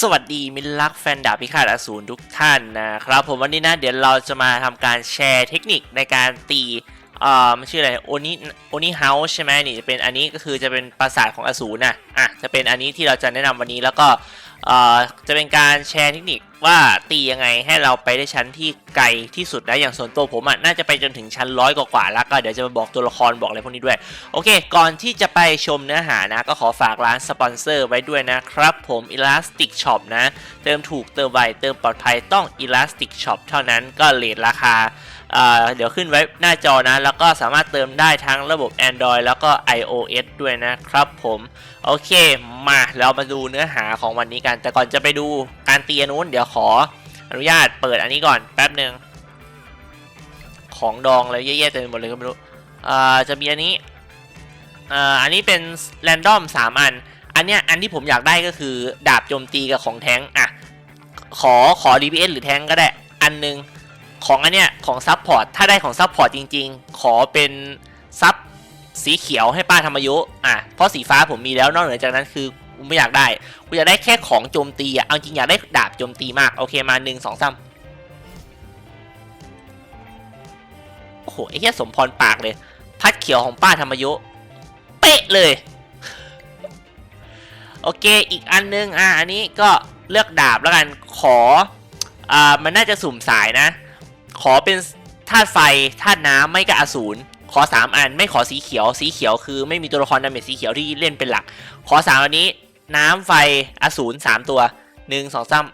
สวัสดีมิลลักแฟนดาบพิฆาตอสูรทุกท่านนะครับผมวันนี้นะเดี๋ยวเราจะมาทำการแชร์เทคนิคในการตี อ่อมันชื่ออะไรโอนิโอนิเฮาส์ใช่ไหมนี่จะเป็นอันนี้ก็คือจะเป็นปราสาทของอสูรนะอะจะเป็นอันนี้ที่เราจะแนะนำวันนี้แล้วก็เอ่อจะเป็นการแชร์เทคนิคว่าตียังไงให้เราไปได้ชั้นที่ไกลที่สุดนะอย่างส่วนตัวผมอะน่าจะไปจนถึงชั้นร้อยกว่าแล้วก็เดี๋ยวจะมาบอกตัวละครบอกอะไรพวกนี้ด้วย โอเค ก่อนที่จะไปชมเนื้อหานะ ก็ขอฝากร้านสปอนเซอร์ไว้ด้วยนะครับ ผม Elastic Shop นะ เติมถูกเติมไวเติมปลอดภัยต้อง Elastic Shop เท่านั้นก็เลทราคา เดี๋ยวขึ้นไว้หน้าจอนะ แล้วก็สามารถเติมได้ทั้งระบบ Android แล้วก็ iOS ด้วยนะครับผมโอเคมาเรามาดูเนื้อหาของวันนี้กัน แต่ก่อนจะไปดูการตีอันนู้น เดี๋ยวขออนุญาตเปิดอันนี้ก่อนแป๊บหนึ่งของดองอะไรเยอะๆเต็มหมดเลยก็ไม่รู้จะมีอันนี้อันนี้เป็นแรนดอม3 อัน อันเนี้ยอันที่ผมอยากได้ก็คือดาบโจมตีกับของแท้งอะขอขอ DPS หรือแท้งก็ได้อันหนึง ของอันเนี้ยของซับพอร์ตถ้าได้ของซับพอร์ตจริง ๆ ขอเป็นซับสีเขียวให้ป้าธรรมยุอะเพราะสีฟ้าผมมีแล้วนอกเหนือจากนั้นคือกูไม่อยากได้กูอยากได้แค่ของโจมตีอะเอาจริงอยากได้ดาบโจมตีมากโอเคมาหนึ่งสองสามโอ้โหไอ้แค่สมพรปากเลย พัดเขียวของป้าธรรมยุเป๊ะเลย โอเคอีกอันนึงอะอันนี้ก็เลือกดาบแล้วกันขออ่ามันน่าจะสุ่มสายนะ ขอเป็นธาตุไฟธาตุน้ำไม่ก็อสูรขอ 3 อันไม่ขอสีเขียว สีเขียวคือไม่มีตัวละครดาเมจสีเขียวที่เล่นเป็นหลัก ขอ 3 อันนี้ น้ำไฟอสูร3ตัว 1 2 3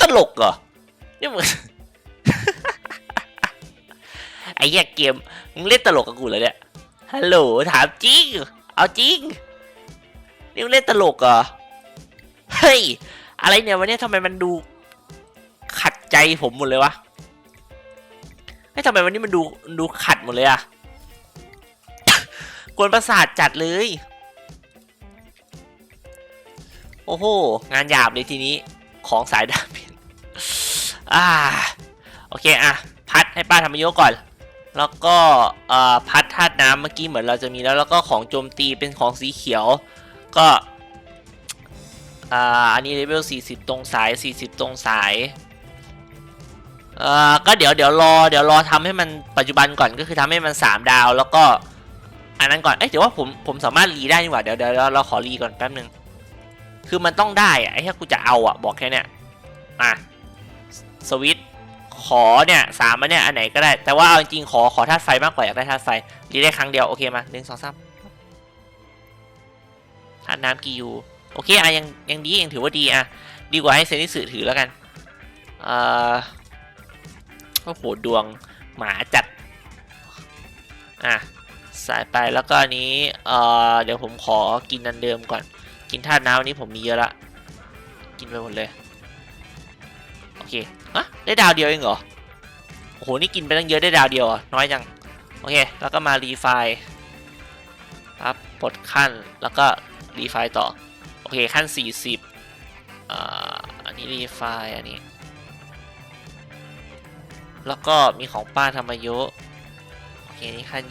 ตลกเหรอนี่มึงไอ้แย่เกม มึงเล่นตลกกับกูเลยเนี่ย ฮัลโหลถามจริง เอาจริง นี่มึงเล่นตลกเหรอ เฮ้ย อะไรเนี่ยวันนี้ทำไมมันดูขัดใจผมหมดเลยวะเฮ้ทำไมวันนี้มันดูดูขัดหมดเลยอะกวนประสาทจัดเลย โอ้โห งานหยาบเลยทีนี้ของสายดาบเอ่า โอเคอะพัดให้ป้าทำประโยก่อน แล้วก็พัดธาตุน้ำเมื่อกี้เหมือนเราจะมีแล้ว แล้วก็ของโจมตีเป็นของสีเขียว ก็ อ่าอันนี้เลเวล40 ตรงสาย 40 ตรงสายเอ่อก็เดี๋ยวเดี๋ยวรอเดี๋ยวรอทำให้มันปัจจุบันก่อนก็คือทำให้มัน 3 ดาว แล้วก็อันนั้นก่อนเอ้ยเดี๋ยวว่าผมผมสามารถรีได้นี่หว่าเดี๋ยวเดี๋ยวเราขอรีก่อนแป๊บนึงคือมันต้องได้อะไอ้แค่กูจะเอาอะบอกแค่เนี้ยอะสวิตขอเนี่ยสามอันเนี่ยอันไหนก็ได้แต่ว่าเอาจริงๆขอขอธาตุไฟมากกว่าอยากได้ธาตุไฟรีได้ครั้งเดียวโอเคมาหนึ่งสองสามธาตุน้ำกี่ยู โอเคอะยังยังดียังถือว่าดีอะดีกว่าให้เซนิสึถือแล้วกันเอ่อโอ้โหดวงหมาจัดอะสายไปแล้วก็อันนี้เอ่อเดี๋ยวผมขอกินอันเดิมก่อน กินธาตุน้ำอันนี้ผมมีเยอะละกินไปหมดเลยโอเคฮะได้ดาวเดียวเองเหรอโอ้โหนี่กินไปตั้งเยอะได้ดาวเดียวอะน้อยจังโอเคแล้วก็มารีไฟล์ครับปลดขั้นแล้วก็รีไฟล์ต่อ โอเคขั้น 40อ่าอันนี้รีไฟอันนี้ แล้วก็มีของป้าธรรมโยโอเคนี่ขั้น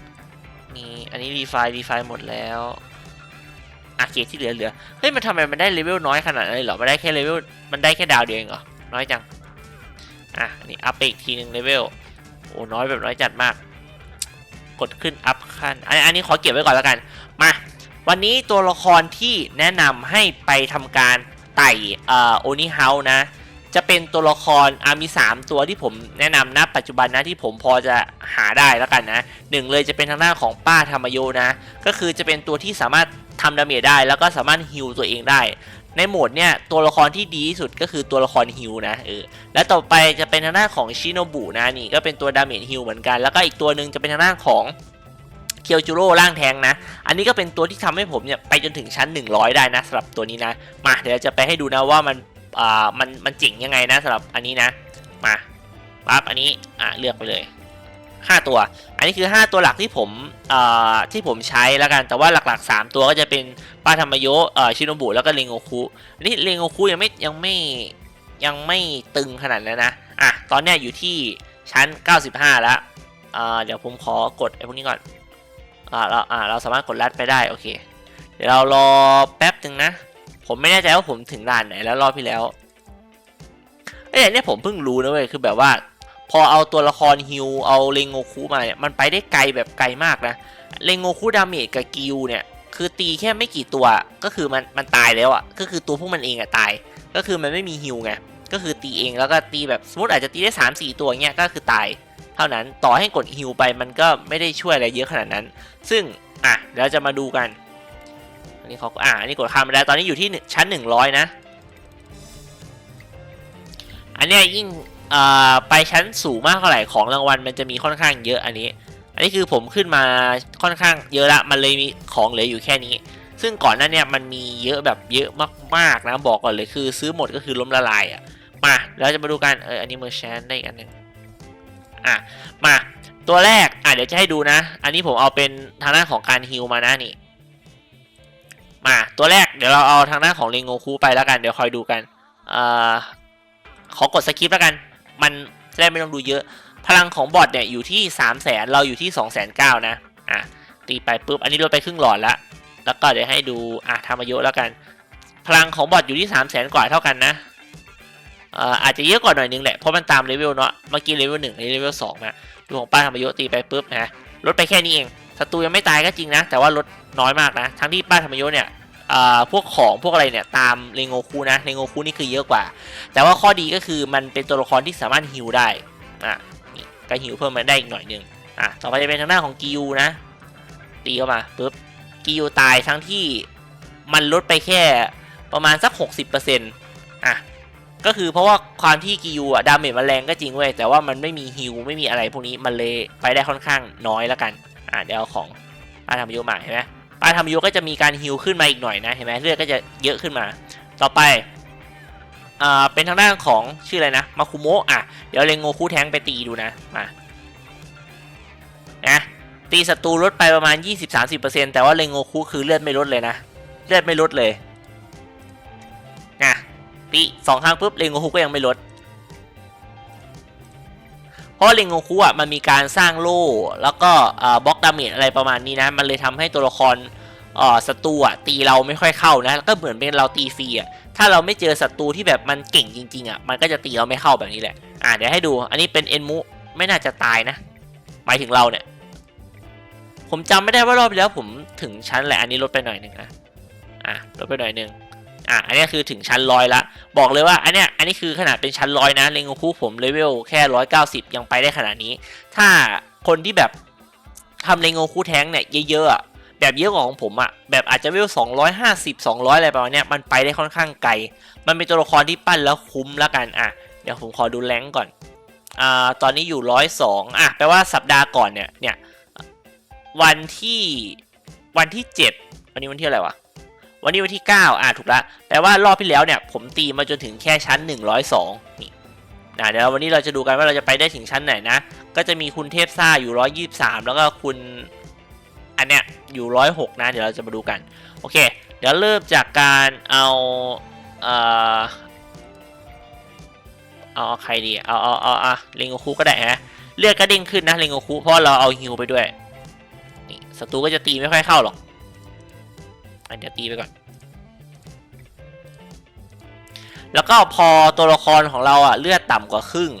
20นี่อันนี้รีไฟรีไฟหมดแล้วอาเกตที่เหลือเหลือเฮ้ยมันทำไมมันได้เลเวลน้อยขนาดนั้นเลยเหรอมันได้แค่เลเวลมันได้แค่ดาวเดียวเองเหรอน้อยจังอะนี่อัพไปอีกทีหนึ่งเลเวลโอ้น้อยแบบน้อยจัดมาก กดขึ้นอัพขั้นอันนี้ขอเก็บไว้ก่อนแล้วกัน มา วันนี้ตัวละครที่แนะนำให้ไปทำการไต่ออโอนิเฮานะ จะเป็นตัวละครอามี 3 ตัวที่ผมแนะนำนะปัจจุบันนะที่ผมพอจะหาได้แล้วกันนะหนึ่งเลยจะเป็นทางด้าของป้าธรรมโยนะ ก็คือจะเป็นตัวที่สามารถทำดาเมจได้ แล้วก็สามารถฮิลตัวเองได้ในโหมดเนี่ยตัวละครที่ดีที่สุดก็คือตัวละครฮิลนะเออและต่อไปจะเป็นทางด้านของชิโนบุนะนี่ก็เป็นตัวดาเมจฮิลเหมือนกัน แล้วก็อีกตัวหนึ่งจะเป็นทางด้านของ เคียวจูโร่ร่างแทงนะ อันนี้ก็เป็นตัวที่ทำให้ผมเนี่ยไปจนถึงชั้น 100 ได้นะสำหรับตัวนี้นะ มาเดี๋ยวจะไปให้ดูนะว่ามันอ่ามันมันเจ๋งยังไงนะสำหรับอันนี้นะ มาปั๊บอันนี้อะเลือกไปเลย 5 ตัว อันนี้คือ 5 ตัวหลักที่ผมอ่าที่ผมใช้แล้วกันแต่ว่าหลักๆ 3 ตัวก็จะเป็นป้าธรรมโยเอ่อชิโนบุแล้วก็เรงโอคุอันนี้เรงโอคุยังไม่ยังไม่ยังไม่ตึงขนาดนั้นนะอะตอนเนี้ยอยู่ที่ชั้น 95 แล้วอ่าเดี๋ยวผมขอกดไอ้พวกนี้ก่อน อ่าเราอ่าเราสามารถกดลัดไปได้โอเค เดี๋ยวเรารอแป๊บหนึ่งนะ ผมไม่แน่ใจว่าผมถึงด่านไหนแล้วรอบที่แล้วเอ้ยเนี่ยผมเพิ่งรู้นะเว้ยคือแบบว่า พอเอาตัวละครฮิวเอาเลงโงคุมาเนี่ยมันไปได้ไกลแบบไกลมากนะเลงโงคุดาเมจกับกิวเนี่ยคือตีแค่ไม่กี่ตัวก็คือมันมันตายแล้วอะ่ะก็คือตัวพวกมันเองอะตาย ก็คือมันไม่มีฮิวไงก็คือตีเองแล้วก็ตีแบบสมมติอาจจะตีได้ 3 4 ตัวเงี้ยก็คือตาย ท่านั้นต่อให้กดฮิวไปมันก็ไม่ได้ช่วยอะไรเยอะขนาดนั้น ซึ่งอะเดี๋ยวเราจะมาดูกัน อันนี้เขาก็อะอันนี้กดข้ามไปแล้วตอนนี้อยู่ที่หนึ่งชั้น 100 นะ อันนี้ยิ่งอ่าไปชั้นสูงมากเท่าไหร่ของรางวัลมันจะมีค่อนข้างเยอะอันนี้ อันนี้คือผมขึ้นมาค่อนข้างเยอะละมันเลยมีของเหลืออยู่แค่นี้ ซึ่งก่อนหน้าเนี้มันมีเยอะแบบเยอะมากๆนะบอกก่อนเลยคือซื้อหมดก็คือล้มละลายอะมาเราจะมาดูกันเอออันนี้เมอร์แชนได้อีกอันหนึ่ง อะมาตัวแรกอะเดี๋ยวจะให้ดูนะ อันนี้ผมเอาเป็นทางด้านของการฮิลมานะนี่มาตัวแรกเดี๋ยวเราเอาทางด้านของเรงโงคูไปแล้วกันเดี๋ยวคอยดูกันอ่าขอกดสกิปแล้วกัน มันจะได้ไม่ต้องดูเยอะ พลังของบอทเนี่ยอยู่ที่ 3 0 0แสนเราอยู่ที่2 0 0 0 0นะอะตีไปปุ๊บอันนี้ลดไปครึ่งหลอดแล้วแล้วก็เดี๋ยวให้ดูอะทำมาเยอะแล้วกัน พลังของบอทอยู่ที่ 3 0 0แสนกว่าเท่ากันนะ อาจจะเยอะกว่าหน่อยนึงแหละ เพราะมันตามเลเวลเนาะ เมื่อกี้เลเวลหนึ่งอันเลเวลสองนะดูของป้าทำมาเยอะตีไปปุ๊บนะลดไปแค่นี้เองศัตรูยังไม่ตายก็จริงนะ แต่ว่าลดน้อยมากนะ ทั้งที่ป้าทำมยอะเนี่ยพวกของพวกอะไรเนี่ยตามเรโงคูนะเรโงคูนี่คือเยอะกว่า แต่ว่าข้อดีก็คือมันเป็นตัวละครที่สามารถฮิลได้อะก็ฮิลเพิ่มมาได้อีกหน่อยนึงอะต่อไปจะเป็นทางหน้าของกิวนะตีเข้ามาปุ๊บกิวตายทั้งที่มันลดไปแค่ประมาณสัก 60%อะ ก็คือเพราะว่าความที่กิวอะดาเมจมันแรงก็จริงเว้ยแต่ว่ามันไม่มีฮิลไม่มีอะไรพวกนี้มันเลยไปได้ค่อนข้างน้อยแล้วกันอะเดี๋ยวเอาของป้าทำยุมาเห็นไหมป้าทำยุก็จะมีการฮิลขึ้นมาอีกหน่อยนะเห็นไหมเลือดก็จะเยอะขึ้นมา ต่อไปอ่าเป็นทางด้านของชื่ออะไรนะมาคุโมะอะเดี๋ยวเลงโงคูแทงไปตีดูนะมานะตีศัตรูลดไปประมาณ 20-30%แต่ว่าเลงโงคุคือเลือดไม่ลดเลยนะเลือดไม่ลดเลย ตีสองครั้งปุ๊บเลงโงคุก็ยังไม่ลด เพราะเลงโงคุอะมันมีการสร้างโล่แล้วก็บล็อกดาเมจอะไรประมาณนี้นะ มันเลยทำให้ตัวละครศัตรูอะตีเราไม่ค่อยเข้านะแล้วก็เหมือนเป็นเราตีฟรีอะถ้าเราไม่เจอศัตรูที่แบบมันเก่งจริงๆอะมันก็จะตีเราไม่เข้าแบบนี้แหละอ่าเดี๋ยวให้ดูอันนี้เป็นเอ็นมุไม่น่าจะตายนะ หมายถึงเราเนี่ย ผมจำไม่ได้ว่ารอบแล้วผมถึงชั้นแหละอันนี้ลดไปหน่อยหนึ่งนะอะลดไปหน่อยหนึ่ง อะอันนี้คือถึงชั้นร้อยละบอกเลยว่าอันเนี้ยอันนี้คือขนาดเป็นชั้นร้อยนะเลงโงคุผมเลเวลแค่ร้อยเก้าสิบยังไปได้ขนาดนี้ ถ้าคนที่แบบทำเลงโงคุแท้งเนี่ยเยอะๆแบบเยอะกว่าของผมอะแบบอาจจะเวลสองร้อยห้าสิบสองร้อยอะไรประมาณเนี้ยมันไปได้ค่อนข้างไกล มันเป็นตัวละครที่ปั้นแล้วคุ้มแล้วกันอะเดี๋ยวผมขอดูแรงก่อนอ่าตอนนี้อยู่ร้อยสองอะแปลว่าสัปดาห์ก่อนเนี่ยเนี่ยวันที่วันที่เจ็ดวันนี้วันที่อะไรวะ วันนี้วันที่เก้าอะถูกละแปลว่ารอบที่แล้วเนี่ยผมตีมาจนถึงแค่ชั้นหนึ่งร้อยสองนี่นะเดี๋ยววันนี้เราจะดูกันว่าเราจะไปได้ถึงชั้นไหนนะ ก็จะมีคุณเทพซ่าอยู่ร้อยยี่สามแล้วก็คุณอันเนี้ยอยู่ร้อยหกนะ เดี๋ยวเราจะมาดูกัน โอเค เดี๋ยวเริ่มจากการเอาเอ่อเอาเอาใครดีเอาเอาเอาเอาเลงโกคุก็ได้ฮะเลือดก็เด้งขึ้นนะเลงโกคุเพราะเราเอาฮิวไปด้วยนี่ศัตรูก็จะตีไม่ค่อยเข้าหรอกอันเดี๋ยวตีไปก่อน แล้วก็พอตัวละครของเราอะเลือดต่ำกว่าครึ่ง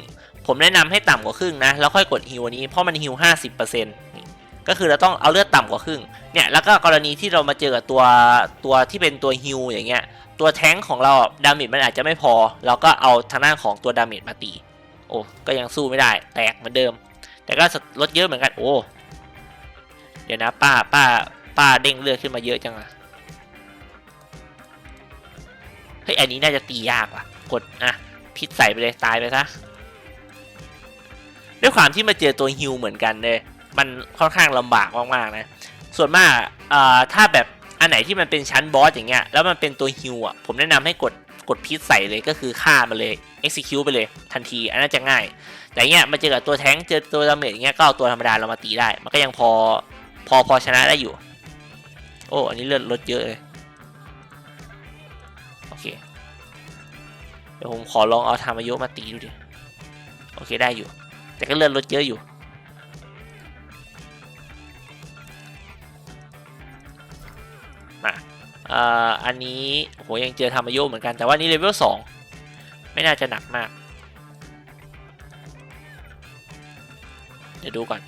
ผมแนะนำให้ต่ำกว่าครึ่งนะแล้วค่อยกดฮิวอันนี้เพราะมันฮิวห้าสิบเปอร์เซ็นต์ก็คือเราต้องเอาเลือดต่ำกว่าครึ่งเนี่ยแล้วก็กรณีที่เรามาเจอกับตัวตัวที่เป็นตัวฮิวอย่างเงี้ยตัวแท้งของเราดาเมจมันอาจจะไม่พอ เราก็เอาทางด้านของตัวดาเมจมาตีโอ้ก็ยังสู้ไม่ได้แตกเหมือนเดิม แต่ก็ลดเยอะเหมือนกันโอ้เดี๋ยวนะป้าป้าป้าเด้งเลือดขึ้นมาเยอะจังอะ ฮ้ยอันนี้น่าจะตียากว่ะ กดอะพิษใส่ไปเลยตายไปซะด้วยความที่มาเจอตัวฮิวเหมือนกันเลยมันค่อนข้างลำบากมากๆนะ ส่วนมากอ่าถ้าแบบอันไหนที่มันเป็นชั้นบอสอย่างเงี้ยแล้วมันเป็นตัวฮิวอะผมแนะนำให้กดกดพิษใส่เลยก็คือฆ่ามันเลย execute ไปเลยทันทีอันนั้นจะง่าย แต่เงี้ยมาเจอกับตัวแท้งเจอตัวดาเมจอย่างเงี้ยก็เอาตัวธรรมดาเรามาตีได้ มันก็ยังพอพอพอชนะได้อยู่ โอ้อันนี้เลือดลดเยอะเลย ดี๋ยวผมขอลองเอาธรรมโยมาตีดูดิ โอเคได้อยู่ แต่ก็เลือดลดเยอะอยู่ มาเอ่ออันนี้โหยังเจอธรรมโยเหมือนกัน แต่ว่านี่เลเวลสองไม่น่าจะหนักมาก เดี๋ยวดูก่อน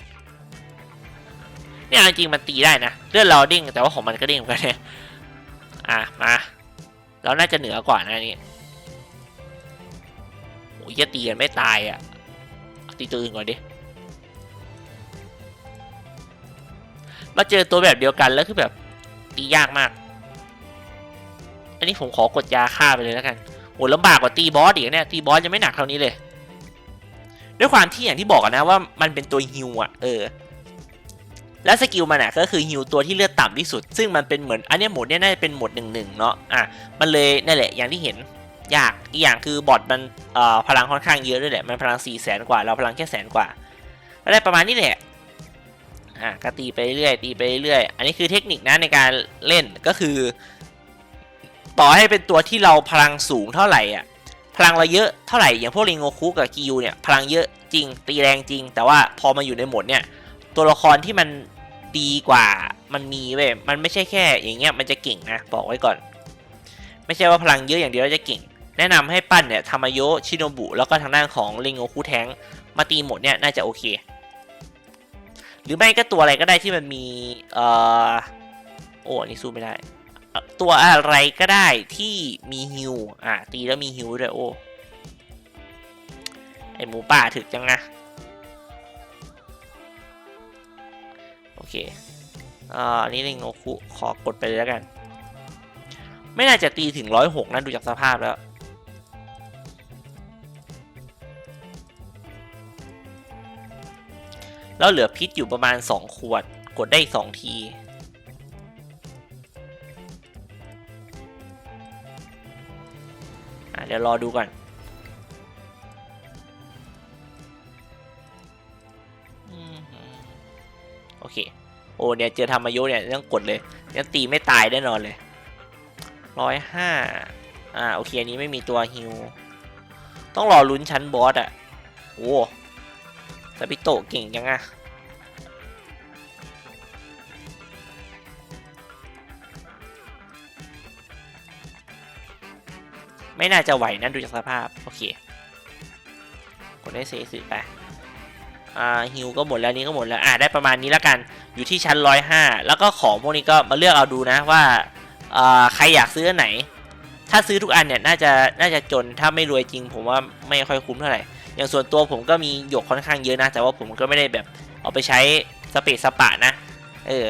เนี่ยจริงๆมันตีได้นะ เลือดเราเด้งแต่ว่าของมันก็เด้งเหมือนกันเนี่ย อะมา เราน่าจะเหนือกว่านะนี่ อ้ยตีกันไม่ตายอะตีตัวอื่นก่อนดิมาเจอตัวแบบเดียวกันแล้วคือแบบตียากมาก อันนี้ผมขอกดยาฆ่าไปเลยแล้วกันโหลำบากกว่าตีบอสอีกเนี่ยตีบอสยังไม่หนักเท่านี้เลย ด้วยความที่อย่างที่บอกนะว่ามันเป็นตัวฮิวอะเออ แล้วสกิลมันอะก็คือฮิวตัวที่เลือดต่ำที่สุด ซึ่งมันเป็นเหมือนอันนี้หมดเนี้ยน่าจะเป็นหมดหนึ่งหนึ่งเนาะอะมันเลยนั่นแหละอย่างที่เห็น ยากอีกอย่างคือบอทมันพลังค่อนข้างเยอะด้วยแหละ มันพลัง4ี่แสนกว่า เราพลังแค่แสนกว่าก็ได้ประมาณนี้แหละอะก็ตีไปเรื่อยตีไปเรื่อยอันนี้คือเทคนิคนะในการเล่นก็คือ ต่อให้เป็นตัวที่เราพลังสูงเท่าไหร่อะพลังเราเยอะเท่าไหร่อย่างพวกริงโงคุกับกิยูเนี่ยพลังเยอะจริง ตีแรงจริง แต่ว่าพอมาอยู่ในโหมดเนี่ยตัวละครที่มันดีกว่ามันมีเว้ยมันไม่ใช่แค่อย่างเงี้ยมันจะเก่งนะบอกไว้ก่อน ไม่ใช่ว่าพลังเยอะอย่างเดียวจะเก่ง แนะนำให้ปั้นเนี่ยทามายโยชิโนบุ แล้วก็ทางด้านของริงโงคุแทงมาตีหมดเนี่ยน่าจะโอเค หรือไม่ก็ตัวอะไรก็ได้ที่มันมีเอ่อโอ้อันนี่สู้ไม่ได้ ตัวอะไรก็ได้ที่มีฮิวอะตีแล้วมีฮิวด้วยโอ้ไอหมูป่าถึกจังนะโอเคอ่านนี้เรงโนคุขอกดไปเลยแล้วกัน ไม่น่าจะตีถึงร้อยหกนะดูจากสภาพแล้ว แล้วเหลือพิษอยู่ประมาณ 2 ขวด กดได้อีก2ที เดี๋ยวรอดูก่อน โอเค โอ้เนี่ย เจอธรรมยุเนี่ยต้องกดเลยยังตีไม่ตายแน่นอนเลยร้อยห้าอ่า โอเค อันนี้ไม่มีตัวฮิว ต้องรอลุ้นชั้นบอสอะโอ้ สปิโตเก่งยังอะไม่น่าจะไหวนะดูจากสภาพ โอเคกดได้เซสึไปอ่าฮิวก็หมดแล้วนี้ก็หมดแล้ว อ่าได้ประมาณนี้แล้วกันอยู่ที่ชั้นร้อยห้าแล้วก็ของพวกนี้ก็มาเลือกเอาดูนะว่าอ่าใครอยากซื้ออันไหน ถ้าซื้อทุกอันเนี่ยน่าจะน่าจะจนถ้าไม่รวยจริง ผมว่าไม่ค่อยคุ้มเท่าไหร่ อย่างส่วนตัวผมก็มีหยกค่อนข้างเยอะนะ แต่ว่าผมก็ไม่ได้แบบเอาไปใช้สเปซสปะนะ เออ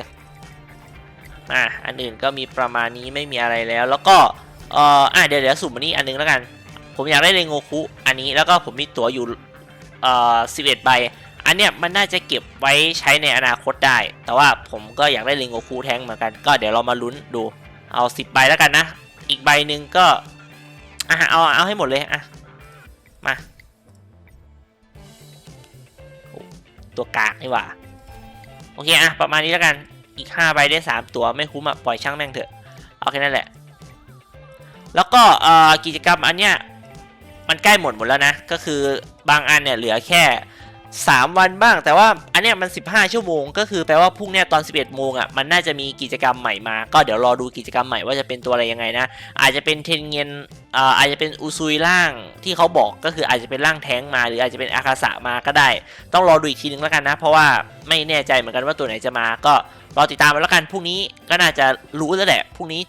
อะอันอื่นก็มีประมาณนี้ไม่มีอะไรแล้ว แล้วก็เอ่ออะเดี๋ยวเดี๋ยวสุ่มอันนี้อันนึงแล้วกัน ผมอยากได้เรงโงคุอันนี้แล้วก็ผมมีตั๋วอยู่เอ่อสิบเอ็ดใบอันเนี้ยมันน่าจะเก็บไว้ใช้ในอนาคตได้ แต่ว่าผมก็อยากได้เรงโงคุแทงเหมือนกัน ก็เดี๋ยวเรามาลุ้นดูเอาสิบใบแล้วกันนะ อีกใบหนึ่งก็อะเอาเอาให้หมดเลยอะมา ตัวกากนี่หว่า โอเคอะประมาณนี้แล้วกัน อีก5ใบได้ 3 ตัวไม่คุ้มอะปล่อยช่างแม่งเถอะ เอาแค่นั้นแหละ แล้วก็กิจกรรมอันเนี้ยมันใกล้หมดหมดแล้วนะ ก็คือบางอันเนี่ยเหลือแค่ 3 วันบ้าง แต่ว่าอันเนี้ยมัน 15 ชั่วโมง ก็คือแปลว่าพรุ่งเนี้ยตอน 11 โมงอะมันน่าจะมีกิจกรรมใหม่มา ก็เดี๋ยวรอดูกิจกรรมใหม่ว่าจะเป็นตัวอะไรยังไงนะ อาจจะเป็นเทนเงินอ่ออาจจะเป็นอุซุยล่างที่เขาบอกก็คืออาจจะเป็นร่างแท้งมา หรืออาจจะเป็นอาคาสะมาก็ได้ ต้องรอดูอีกทีนึงแล้วกันนะ เพราะว่าไม่แน่ใจเหมือนกันว่าตัวไหนจะมาก็รอติดตามมาแล้วกันพรุ่งนี้ก็น่าจะรู้แล้วแหละพรุ่งนี้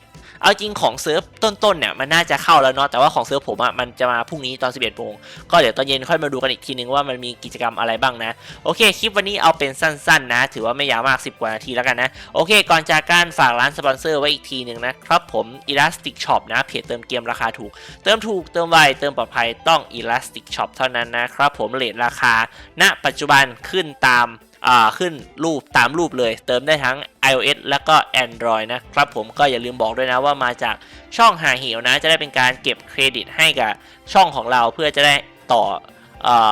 เอาจริงของเซิร์ฟต้นๆเนี่ยมันน่าจะเข้าแล้วเนาะแต่ว่าของเซิร์ฟผมอะ่ะมันจะมาพรุ่งนี้ตอน 11โมงก็เดี๋ยวตอนเย็นค่อยมาดูกันอีกทีนึงว่ามันมีกิจกรรมอะไรบ้างนะ โอเคคลิปวันนี้เอาเป็นสั้นๆนะ ถือว่าไม่ยาวมาก 10 กว่านาทีแล้วกันนะ โอเค ก่อนจากการฝากร้านสปอนเซอร์ไว้อีกทีหนึ่งนะครับผม Elastic Shop นะเพจเติมเกมราคาถูก เติมถูกเติมไวเติมปลอดภัยต้อง Elastic Shop เท่านั้นนะครับผมเลทราคาณปัจจุบันขึ้นตาม ขึ้นรูปตามรูปเลย เติมได้ทั้ง iOS แล้วก็ Android นะครับผมก็อย่าลืมบอกด้วยนะว่ามาจากช่องหาเหิวนะ จะได้เป็นการเก็บเครดิตให้กับช่องของเราเพื่อจะได้ต่อ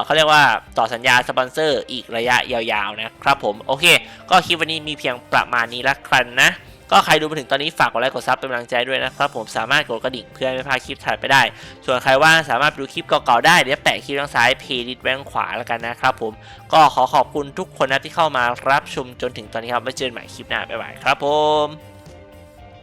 เขาเรียกว่าต่อสัญญาสปอนเซอร์อีกระยะยาวๆนะครับผม โอเค ก็คลิปวันนี้มีเพียงประมาณนี้ละกันนะ ก็ใครดูมาถึงตอนนี้ฝากกดไลค์กดซับเป็นกำลังใจด้วยนะครับผมสามารถกดกระดิ่งเพื่อไม่พลาดคลิปถัดไปได้ ส่วนใครว่าสามารถไปดูคลิปเก่าๆได้เดี๋ยวแปะคลิปทางซ้ายเพลย์ลิสต์แว้งขวาแล้วกันนะครับผมก็ขอขอบคุณทุกคนนะที่เข้ามารับชมจนถึงตอนนี้ครับไว้เจอกันใหม่คลิปหน้าบ๊ายบายครับผม